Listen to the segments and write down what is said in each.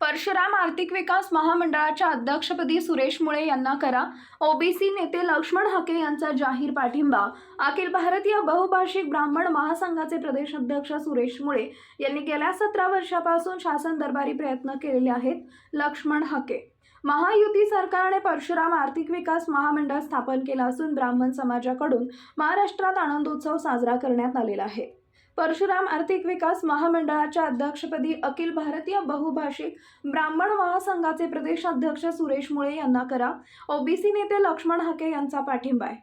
परशुराम आर्थिक विकास महामंडळाच्या अध्यक्षपदी सुरेश मुळे यांना करा. ओबीसी नेते लक्ष्मण हके यांचा जाहीर पाठिंबा. अखिल भारतीय बहुभाषिक ब्राह्मण महासंघाचे प्रदेश अध्यक्ष सुरेश मुळे यांनी गेल्या सतरा वर्षापासून शासन दरबारी प्रयत्न केलेले आहेत लक्ष्मण हके. महायुती सरकारने परशुराम आर्थिक विकास महामंडळ स्थापन केलं असून ब्राह्मण समाजाकडून महाराष्ट्रात आनंदोत्सव साजरा करण्यात आलेला आहे. परशुराम आर्थिक विकास महामंडळाच्या अध्यक्षपदी अखिल भारतीय बहुभाषिक ब्राह्मण महासंघाचे प्रदेश अध्यक्ष सुरेश मुळे यांना करा. ओबीसी नेते लक्ष्मण हाके यांचा पाठिंबा आहे.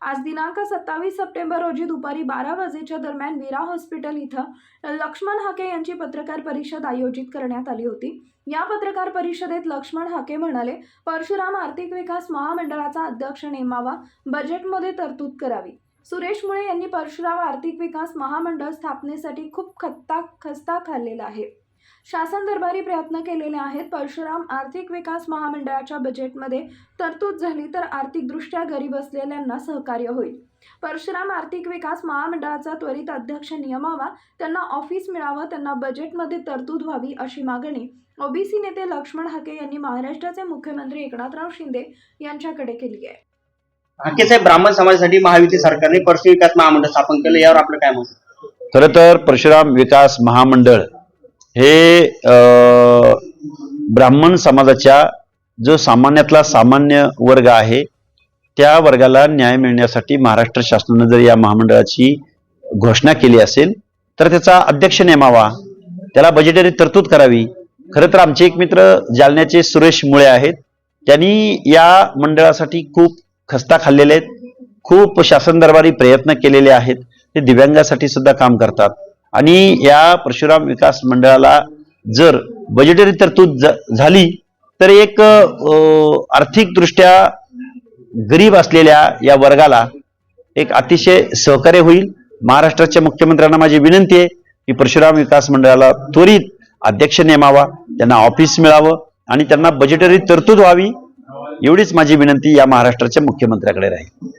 आज दिनांक सत्तावीस सप्टेंबर रोजी दुपारी बारा वाजेच्या दरम्यान विरा हॉस्पिटल इथं लक्ष्मण हाके यांची पत्रकार परिषद आयोजित करण्यात आली होती. या पत्रकार परिषदेत लक्ष्मण हाके म्हणाले परशुराम आर्थिक विकास महामंडळाचा अध्यक्ष नेमावा बजेटमध्ये तरतूद करावी. सुरेश मुळे यांनी परशुराम आर्थिक विकास महामंडळ स्थापनेसाठी खूप खत्ता खस्ता खाल्लेला आहे. शासन दरबारी प्रयत्न केलेले आहेत. परशुराम आर्थिक विकास महामंडळाच्या बजेटमध्ये तरतूद झाली तर आर्थिकदृष्ट्या गरीब असलेल्यांना सहकार्य होईल. परशुराम आर्थिक विकास महामंडळाचा त्वरित अध्यक्ष नियमावा त्यांना ऑफिस मिळावं. त्यांना बजेटमध्ये तरतूद व्हावी अशी मागणी ओबीसी नेते लक्ष्मण हाके यांनी महाराष्ट्राचे मुख्यमंत्री एकनाथराव शिंदे यांच्याकडे केली आहे. हाके साहेब ब्राह्मण समाजासाठी महायुती सरकारने परशु विकास महामंडळ स्थापन केलं यावर आपलं काय मत खर तर परशुराम विकास महामंडळ हे ब्राह्मण समाजाच्या जो सामान्यातला सामान्य वर्ग आहे त्या वर्गाला न्याय मिळण्यासाठी महाराष्ट्र शासनानं जर या महामंडळाची घोषणा केली असेल तर त्याचा अध्यक्ष नेमावा त्याला बजेटरी तरतूद करावी. खरं तर आमचे एक मित्र जालन्याचे सुरेश मुळे आहेत त्यांनी या मंडळासाठी खूप खस्ता खाल्लेले आहेत. खूप शासन दरबारी प्रयत्न केलेले आहेत. ते दिव्यांगासाठी सुद्धा काम करतात. आणि या परशुराम विकास मंडळाला जर बजेटरी तरतूद ज- झाली तर एक आर्थिकदृष्ट्या गरीब असलेल्या या वर्गाला एक अतिशय सहकार्य होईल. महाराष्ट्राच्या मुख्यमंत्र्यांना माझी विनंती आहे की परशुराम विकास मंडळाला त्वरित अध्यक्ष नेमावा त्यांना ऑफिस मिळावं आणि त्यांना बजेटरी तरतूद व्हावी. एवढीच माझी विनंती या महाराष्ट्राच्या मुख्यमंत्र्याकडे राहील.